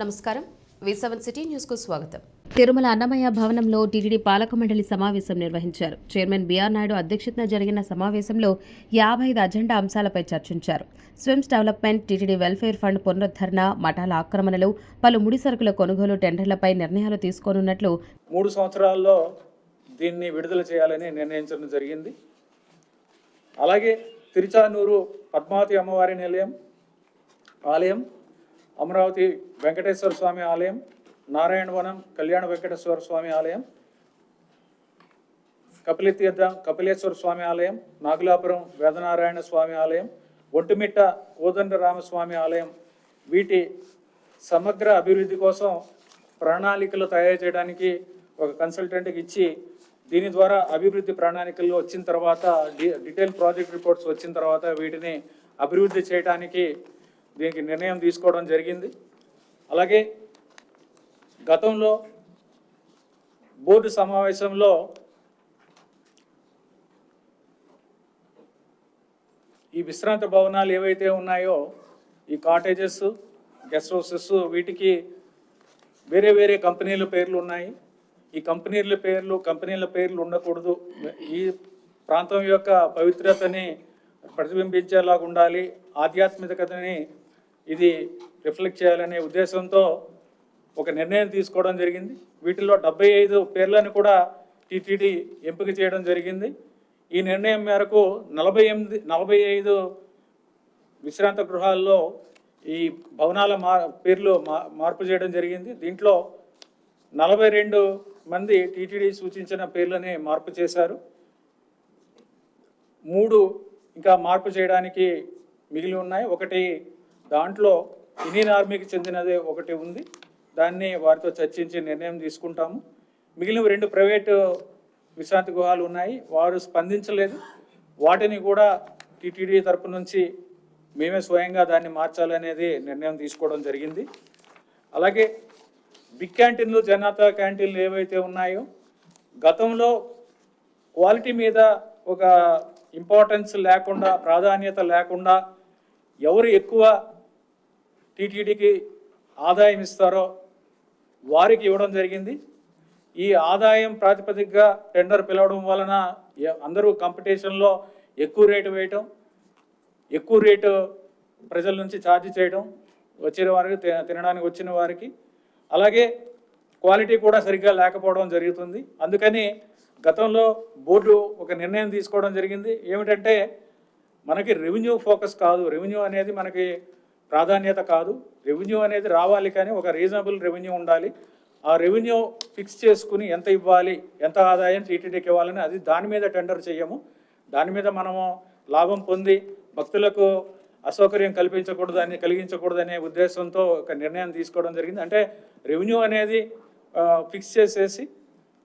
నమస్కారం. వి seven city న్యూస్కు స్వాగతం. తిరుమల అన్నమయ్య భవనంలో టీటీడీ పాలక మండలి సమావేశం నిర్వహించారు. చైర్మన్ బీఆర్ నాయుడు అధ్యక్షతన జరిగిన సమావేశంలో యాభై ఐదు అజెండా అంశాలపై చర్చించారు. SVIMS development TTD welfare fund పునరుద్ధరణ మఠాల ఆక్రమణలు పలు ముడి సరుకుల కొనుగోలు టెండర్లపై నిర్ణయాలు తీసుకోనున్నట్లు మూడు సంవత్సరాల్లో దీన్ని విడుదల చేయాలని నిర్ణయించడం జరిగింది. అలాగే తిరుచానూరు పద్మావతి అమ్మవారి నిలయం ఆలయం అమరావతి వెంకటేశ్వర స్వామి ఆలయం నారాయణవనం కళ్యాణ వెంకటేశ్వర స్వామి ఆలయం కపిలతీర్థ కపిలేశ్వర స్వామి ఆలయం నాగులాపురం వేదనారాయణ స్వామి ఆలయం ఒంటిమిట్ట కోదండరామస్వామి ఆలయం వీటి సమగ్ర అభివృద్ధి కోసం ప్రణాళికలు తయారు చేయడానికి ఒక కన్సల్టెంట్కి ఇచ్చి దీని ద్వారా అభివృద్ధి ప్రణాళికలు వచ్చిన తర్వాత డి- డీటెయిల్ ప్రాజెక్ట్ రిపోర్ట్స్ వచ్చిన తర్వాత వీటిని అభివృద్ధి చేయడానికి దీనికి నిర్ణయం తీసుకోవడం జరిగింది. అలాగే గతంలో బోర్డు సమావేశంలో ఈ విశ్రాంత భవనాలు ఏవైతే ఉన్నాయో ఈ కాటేజెస్ గెస్ట్ హౌసెస్ వీటికి వేరే వేరే కంపెనీల పేర్లు ఉన్నాయి. ఈ కంపెనీల పేర్లు కంపెనీల పేర్లు ఉండకూడదు. ఈ ప్రాంతం యొక్క పవిత్రతని ప్రతిబింబించేలాగా ఉండాలి. ఆధ్యాత్మికతని ఇది రిఫ్లెక్ట్ చేయాలనే ఉద్దేశంతో ఒక నిర్ణయం తీసుకోవడం జరిగింది. వీటిలో డెబ్బై ఐదు పేర్లను కూడా టీటీడీ ఎంపిక చేయడం జరిగింది. ఈ నిర్ణయం మేరకు నలభై ఎనిమిది నలభై ఐదు విశ్రాంత గృహాల్లో ఈ భవనాల మా పేర్లు మా మార్పు చేయడం జరిగింది. దీంట్లో నలభై రెండు మంది టీటీడీ సూచించిన పేర్లని మార్పు చేశారు. మూడు ఇంకా మార్పు చేయడానికి మిగిలి ఉన్నాయి. ఒకటి దాంట్లో ఇండియన్ ఆర్మీకి చెందినదే ఒకటి ఉంది. దాన్ని వారితో చర్చించి నిర్ణయం తీసుకుంటాము. మిగిలిన రెండు ప్రైవేటు విశ్రాంతి గృహాలు ఉన్నాయి. వారు స్పందించలేదు. వాటిని కూడా టీటీడీ తరపు నుంచి మేమే స్వయంగా దాన్ని మార్చాలనేది నిర్ణయం తీసుకోవడం జరిగింది. అలాగే బిగ్ క్యాంటీన్లు జనాతా క్యాంటీన్లు ఏవైతే ఉన్నాయో గతంలో క్వాలిటీ మీద ఒక ఇంపార్టెన్స్ లేకుండా ప్రాధాన్యత లేకుండా ఎవరు ఎక్కువ టీటీడీకి ఆదాయం ఇస్తారో వారికి ఇవ్వడం జరిగింది. ఈ ఆదాయం ప్రాతిపదికగా టెండర్ పిలవడం వలన అందరూ కాంపిటీషన్లో ఎక్కువ రేటు వేయటం ఎక్కువ రేటు ప్రజల నుంచి ఛార్జ్ చేయడం వచ్చిన వారికి తినడానికి వచ్చిన వారికి. అలాగే క్వాలిటీ కూడా సరిగ్గా లేకపోవడం జరుగుతుంది. అందుకని గతంలో బోర్డు ఒక నిర్ణయం తీసుకోవడం జరిగింది. ఏమిటంటే మనకి రెవెన్యూ ఫోకస్ కాదు. రెవెన్యూ అనేది మనకి ప్రాధాన్యత కాదు. రెవెన్యూ అనేది రావాలి కానీ ఒక రీజనబుల్ రెవెన్యూ ఉండాలి. ఆ రెవెన్యూ ఫిక్స్ చేసుకుని ఎంత ఇవ్వాలి ఎంత ఆదాయం టీటీడీకి ఇవ్వాలని అది దాని మీద టెండర్ చేయము. దాని మీద మనము లాభం పొంది భక్తులకు అసౌకర్యం కల్పించకూడదు అని కలిగించకూడదనే ఉద్దేశంతో ఒక నిర్ణయం తీసుకోవడం జరిగింది. అంటే రెవెన్యూ అనేది ఫిక్స్ చేసేసి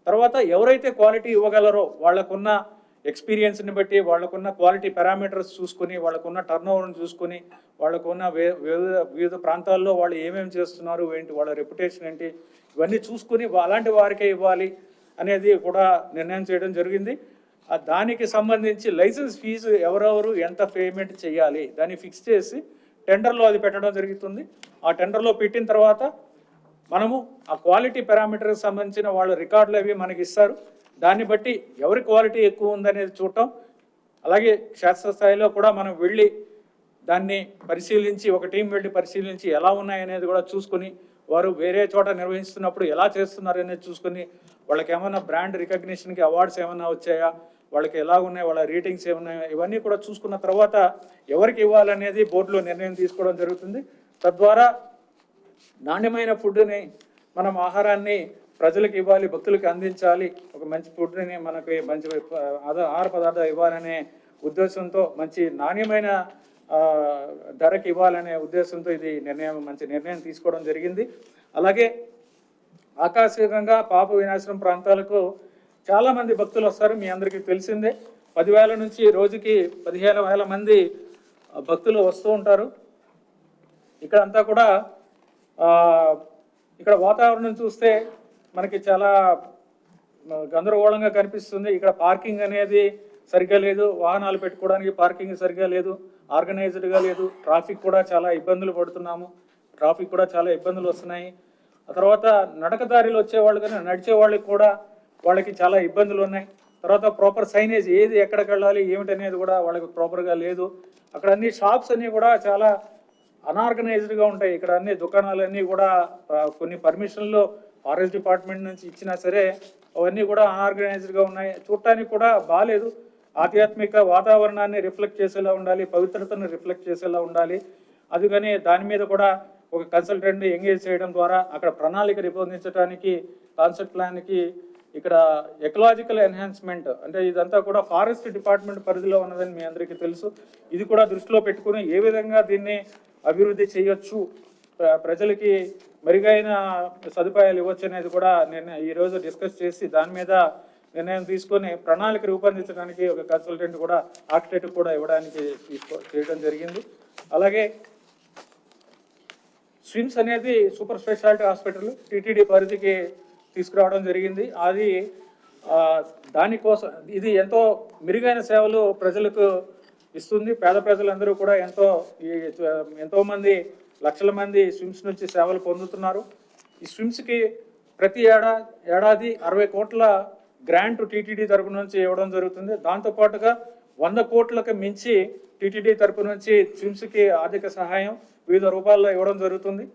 తర్వాత ఎవరైతే క్వాలిటీ ఇవ్వగలరో వాళ్ళకున్న ఎక్స్పీరియన్స్ని బట్టి వాళ్ళకున్న క్వాలిటీ పారామీటర్స్ చూసుకుని వాళ్ళకున్న టర్న్ ఓవర్ని చూసుకొని వాళ్ళకున్న వే వివిధ వివిధ ప్రాంతాల్లో వాళ్ళు ఏమేమి చేస్తున్నారు ఏంటి వాళ్ళ రెప్యుటేషన్ ఏంటి ఇవన్నీ చూసుకుని అలాంటి వారికే ఇవ్వాలి అనేది కూడా నిర్ణయం చేయడం జరిగింది. దానికి సంబంధించి లైసెన్స్ ఫీజు ఎవరెవరు ఎంత పేమెంట్ చేయాలి దాన్ని ఫిక్స్ చేసి టెండర్లో అది పెట్టడం జరుగుతుంది. ఆ టెండర్లో పెట్టిన తర్వాత మనము ఆ క్వాలిటీ పారామీటర్కి సంబంధించిన వాళ్ళ రికార్డులు అవి మనకి ఇస్తారు. దాన్ని బట్టి ఎవరి క్వాలిటీ ఎక్కువ ఉందనేది చూడటం. అలాగే శాస్త్రస్థాయిలో కూడా మనం వెళ్ళి దాన్ని పరిశీలించి ఒక టీం వెళ్ళి పరిశీలించి ఎలా ఉన్నాయనేది కూడా చూసుకుని వారు వేరే చోట నిర్వహిస్తున్నప్పుడు ఎలా చేస్తున్నారు అనేది చూసుకుని వాళ్ళకి ఏమైనా బ్రాండ్ రికగ్నిషన్కి అవార్డ్స్ ఏమైనా వచ్చాయా వాళ్ళకి ఎలా ఉన్నాయి వాళ్ళ రేటింగ్స్ ఏమున్నాయా ఇవన్నీ కూడా చూసుకున్న తర్వాత ఎవరికి ఇవ్వాలనేది బోర్డులో నిర్ణయం తీసుకోవడం జరుగుతుంది. తద్వారా నాణ్యమైన ఫుడ్ని మనం ఆహారాన్ని ప్రజలకు ఇవ్వాలి భక్తులకు అందించాలి. ఒక మంచి ఫుడ్ని మనకి మంచి ఆద- ఆహార పదార్థాలు ఇవ్వాలనే ఉద్దేశంతో మంచి నాణ్యమైన ధరకు ధరకి ఇవ్వాలనే ఉద్దేశంతో ఇది నిర్ణయం మంచి నిర్ణయం తీసుకోవడం జరిగింది. అలాగే ఆకస్మికంగా పాప వినాశనం ప్రాంతాలకు చాలామంది భక్తులు వస్తారు మీ అందరికీ తెలిసిందే. పదివేల నుంచి రోజుకి పదిహేను వేల మంది భక్తులు వస్తూ ఉంటారు. ఇక్కడ అంతా కూడా ఇక్కడ వాతావరణం చూస్తే మనకి చాలా గందరగోళంగా కనిపిస్తుంది. ఇక్కడ పార్కింగ్ అనేది సరిగ్గా లేదు. వాహనాలు పెట్టుకోవడానికి పార్కింగ్ సరిగ్గా లేదు. ఆర్గనైజ్డ్గా లేదు. ట్రాఫిక్ కూడా చాలా ఇబ్బందులు పడుతున్నాము. ట్రాఫిక్ కూడా చాలా ఇబ్బందులు వస్తున్నాయి. ఆ తర్వాత నడకదారిలో వచ్చేవాళ్ళు కానీ నడిచే వాళ్ళకి కూడా వాళ్ళకి చాలా ఇబ్బందులు ఉన్నాయి. తర్వాత ప్రాపర్ సైనేజ్ ఏది ఎక్కడికి వెళ్ళాలి ఏమిటనేది కూడా వాళ్ళకి ప్రాపర్గా లేదు. అక్కడ అన్ని షాప్స్ అన్నీ కూడా చాలా అనార్గనైజ్డ్గా ఉంటాయి. ఇక్కడ అన్ని దుకాణాలన్నీ కూడా కొన్ని పర్మిషన్లు ఫారెస్ట్ డిపార్ట్మెంట్ నుంచి ఇచ్చినా సరే అవన్నీ కూడా అన్ఆర్గనైజ్డ్గా ఉన్నాయి. చూడటానికి కూడా బాగాలేదు ఆధ్యాత్మిక వాతావరణాన్ని రిఫ్లెక్ట్ చేసేలా ఉండాలి పవిత్రతను రిఫ్లెక్ట్ చేసేలా ఉండాలి. అందుకని దాని మీద కూడా ఒక కన్సల్టెంట్ ఎంగేజ్ చేయడం ద్వారా అక్కడ ప్రణాళిక రూపొందించడానికి కాన్సెప్ట్ ప్లాన్కి ఇక్కడ ఎకలాజికల్ ఎన్హాన్స్మెంట్ అంటే ఇదంతా కూడా ఫారెస్ట్ డిపార్ట్మెంట్ పరిధిలో ఉన్నదని మీ అందరికీ తెలుసు. ఇది కూడా దృష్టిలో పెట్టుకుని ఏ విధంగా దీన్ని అభివృద్ధి చేయొచ్చు ప్ర- ప్రజలకి మెరుగైన సదుపాయాలు ఇవ్వచ్చు అనేది కూడా నేను ఈరోజు డిస్కస్ చేసి దాని మీద నిర్ణయం తీసుకొని ప్రణాళిక రూపొందించడానికి ఒక కన్సల్టెంట్ కూడా ఆర్కిటెక్ట్ కూడా ఇవ్వడానికి తీసుకో చేయడం జరిగింది. అలాగే స్విమ్స్ అనేది సూపర్ స్పెషాలిటీ హాస్పిటల్ టీటీడీ పరిధికి తీసుకురావడం జరిగింది. అది దానికోసం ఇది ఎంతో మెరుగైన సేవలు ప్రజలకు ఇస్తుంది. పేద ప్రజలందరూ కూడా ఎంతో ఈ లక్షల మంది స్విమ్స్ నుంచి సేవలు పొందుతున్నారు. ఈ స్విమ్స్కి ప్రతి ఏడా ఏడాది అరవై కోట్ల గ్రాంట్ టీటీడీ తరపు నుంచి ఇవ్వడం జరుగుతుంది. దాంతోపాటుగా వంద కోట్లకు మించి టీటీడీ తరపు నుంచి స్విమ్స్కి ఆర్థిక సహాయం వివిధ రూపాల్లో ఇవ్వడం జరుగుతుంది.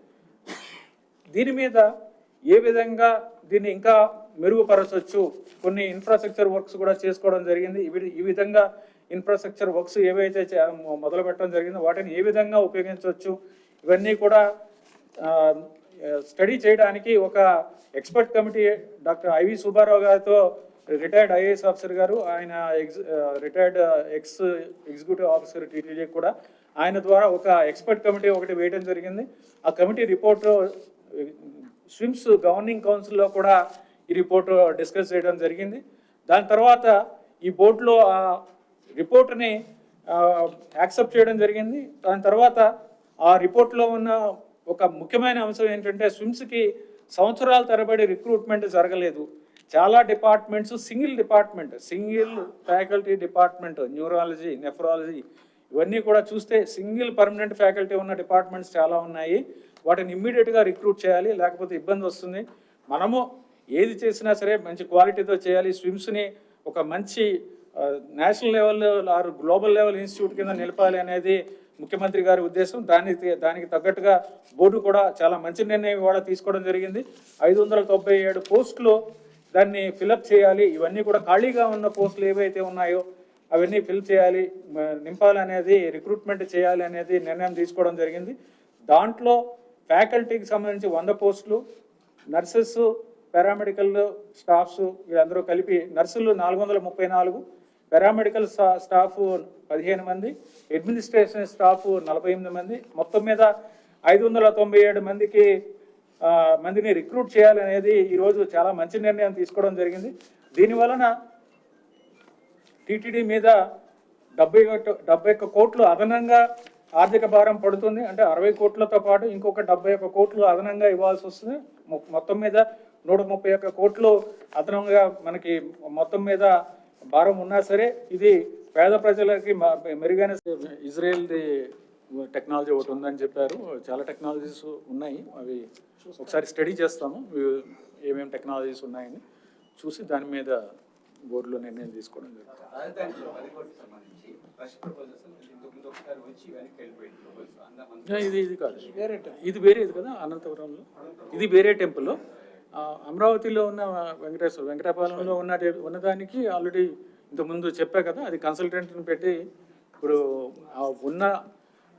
దీని మీద ఏ విధంగా దీన్ని ఇంకా మెరుగుపరచవచ్చు కొన్ని ఇన్ఫ్రాస్ట్రక్చర్ వర్క్స్ కూడా చేసుకోవడం జరిగింది. ఈ విధంగా ఇన్ఫ్రాస్ట్రక్చర్ వర్క్స్ ఏవైతే మొదలుపెట్టడం మొదలు పెట్టడం జరిగిందో వాటిని ఏ విధంగా ఉపయోగించవచ్చు ఇవన్నీ కూడా స్టడీ చేయడానికి ఒక expert committee doctor I V Subbarao గారితో రిటైర్డ్ ఐఏఎస్ ఆఫీసర్ గారు ఆయన ex retired ex executive officer TTD కూడా ఆయన ద్వారా ఒక ఎక్స్పర్ట్ కమిటీ ఒకటి వేయడం జరిగింది. ఆ కమిటీ రిపోర్ట్ స్విమ్స్ గవర్నింగ్ కౌన్సిల్లో కూడా ఈ రిపోర్ట్ డిస్కస్ చేయడం జరిగింది. దాని తర్వాత ఈ బోర్డులో ఆ రిపోర్ట్ని యాక్సెప్ట్ చేయడం జరిగింది. దాని తర్వాత ఆ రిపోర్ట్లో ఉన్న ఒక ముఖ్యమైన అంశం ఏంటంటే స్విమ్స్కి సంవత్సరాల తరబడి రిక్రూట్మెంట్ జరగలేదు. చాలా departments single department single faculty department neurology nephrology ఇవన్నీ కూడా చూస్తే సింగిల్ పర్మనెంట్ ఫ్యాకల్టీ ఉన్న డిపార్ట్మెంట్స్ చాలా ఉన్నాయి. వాటిని ఇమ్మీడియట్గా రిక్రూట్ చేయాలి లేకపోతే ఇబ్బంది వస్తుంది. మనము ఏది చేసినా సరే మంచి క్వాలిటీతో చేయాలి. స్విమ్స్ని ఒక మంచి national level or global level institute కింద నిలపాలి అనేది ముఖ్యమంత్రి గారి ఉద్దేశం. దానికి దానికి తగ్గట్టుగా బోర్డు కూడా చాలా మంచి నిర్ణయం కూడా తీసుకోవడం జరిగింది. ఐదు వందల తొంభై ఏడు పోస్టులు దాన్ని ఫిలప్ చేయాలి. ఇవన్నీ కూడా ఖాళీగా ఉన్న పోస్టులు ఏవైతే ఉన్నాయో అవన్నీ ఫిల్ చేయాలి. నింపాలనేది రిక్రూట్మెంట్ చేయాలి అనేది నిర్ణయం తీసుకోవడం జరిగింది. దాంట్లో ఫ్యాకల్టీకి సంబంధించి వంద పోస్టులు నర్సెస్ పారామెడికల్ స్టాఫ్స్ వీళ్ళందరూ కలిపి నర్సులు నాలుగు వందల ముప్పై నాలుగు పారామెడికల్ స్టాఫ్ పదిహేను మంది అడ్మినిస్ట్రేషన్ స్టాఫ్ నలభై ఎనిమిది మంది. మొత్తం మీద ఐదు వందల తొంభై ఏడు మందికి మందిని రిక్రూట్ చేయాలనేది ఈరోజు చాలా మంచి నిర్ణయం తీసుకోవడం జరిగింది. దీని వలన టీటీడీ మీద డెబ్బై డెబ్బై ఒక్క కోట్లు అదనంగా ఆర్థిక భారం పడుతుంది. అంటే అరవై కోట్లతో పాటు ఇంకొక డెబ్బై ఒక్క కోట్లు అదనంగా ఇవ్వాల్సి వస్తుంది. మొత్తం మీద నూట ముప్పై ఒక్క కోట్లు అదనంగా మనకి మొత్తం మీద భారం ఉన్నా సరే ఇది పేద ప్రజలకి మెరుగైన ఇజ్రాయెల్ది టెక్నాలజీ ఒకటి ఉందని చెప్పారు. చాలా టెక్నాలజీస్ ఉన్నాయి. అవి ఒకసారి స్టడీ చేస్తాము. ఏమేమి టెక్నాలజీస్ ఉన్నాయని చూసి దాని మీద బోర్డులో నిర్ణయం తీసుకోవడం జరుగుతుంది. ఇది ఇది కాదు. ఇది వేరే ఇది కదా అనంతపురంలో. ఇది వేరే టెంపుల్. ఆ, అమరావతిలో ఉన్న వెంకటేశ్వర వెంకటాపాలెంలో ఉన్న ఉన్నదానికి ఆల్రెడీ ఇంతకుముందు చెప్పా కదా అది కన్సల్టెంట్ని పెట్టి ఇప్పుడు ఉన్న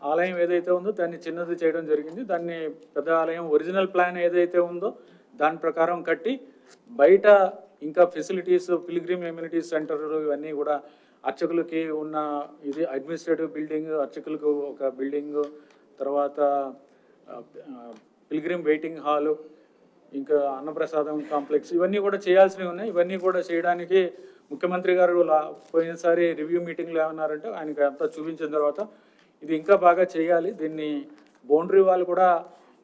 ఆలయం ఏదైతే ఉందో దాన్ని చిన్నది చేయడం జరిగింది. దాన్ని పెద్ద ఆలయం ఒరిజినల్ ప్లాన్ ఏదైతే ఉందో దాని ప్రకారం కట్టి బయట ఇంకా ఫెసిలిటీస్ పిలిగ్రిమ్ ఎమ్యూనిటీస్ సెంటర్లు ఇవన్నీ కూడా అర్చకులకి ఉన్న ఇది అడ్మినిస్ట్రేటివ్ బిల్డింగ్ అర్చకులకు ఒక బిల్డింగ్ తర్వాత పిలిగ్రీమ్ వెయిటింగ్ హాలు ఇంకా అన్నప్రసాదం కాంప్లెక్స్ ఇవన్నీ కూడా చేయాల్సినవి ఉన్నాయి. ఇవన్నీ కూడా చేయడానికి ముఖ్యమంత్రి గారు పోయినసారి రివ్యూ మీటింగ్లో ఏమన్నారంటే ఆయనకి అంతా చూపించిన తర్వాత ఇది ఇంకా బాగా చేయాలి. దీన్ని బౌండరీ వాల్ కూడా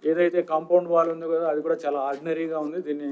ఏదైతే కాంపౌండ్ వాల్ ఉందో కదా అది కూడా చాలా ఆర్డినరీగా ఉంది. దీన్ని